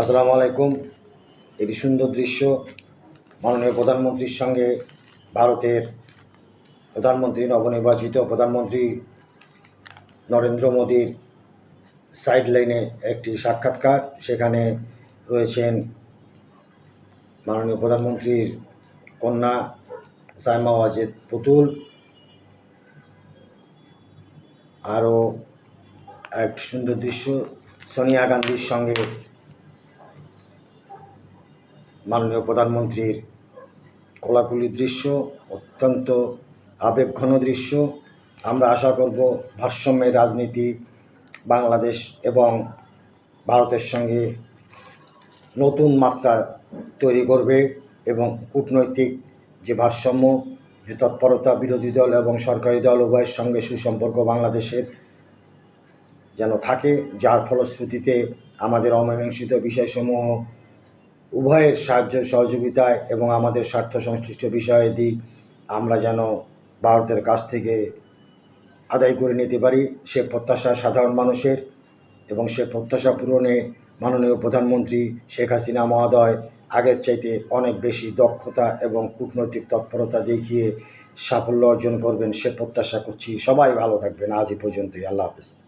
আসসালামু আলাইকুম। এটি সুন্দর দৃশ্য। মাননীয় প্রধানমন্ত্রীর সঙ্গে ভারতের প্রধানমন্ত্রী, নবনির্বাচিত প্রধানমন্ত্রী নরেন্দ্র মোদীর সাইড লাইনে একটি সাক্ষাৎকার। সেখানে রয়েছেন মাননীয় প্রধানমন্ত্রীর কন্যা সাইমা ওয়াজেদ পুতুল। আরও এক সুন্দর দৃশ্য, সোনিয়া গান্ধীর সঙ্গে মাননীয় প্রধানমন্ত্রীর কোলাকুলি দৃশ্য, অত্যন্ত আবেগঘন দৃশ্য। আমরা আশা করব ভারসাম্যের রাজনীতি বাংলাদেশ এবং ভারতের সঙ্গে নতুন মাত্রা তৈরি করবে এবং কূটনৈতিক যে ভারসাম্য, যে তৎপরতা বিরোধী দল এবং সরকারি দল উভয়ের সঙ্গে সুসম্পর্ক বাংলাদেশের যেন থাকে, যার ফলশ্রুতিতে আমাদের অমীমাংসিত বিষয়সমূহ উভয়ের সাহায্য, সহযোগিতায় এবং আমাদের স্বার্থ সংশ্লিষ্ট বিষয়াদি আমরা যেন ভারতের কাছ থেকে আদায় করে নিতে পারি, সে প্রত্যাশা সাধারণ মানুষের এবং সে প্রত্যাশা পূরণে মাননীয় প্রধানমন্ত্রী শেখ হাসিনা মহোদয় আগের চাইতে অনেক বেশি দক্ষতা এবং কূটনৈতিক তৎপরতা দেখিয়ে সাফল্য অর্জন করবেন সে প্রত্যাশা করছি। সবাই ভালো থাকবেন আজ পর্যন্তই। আল্লাহ হাফেজ।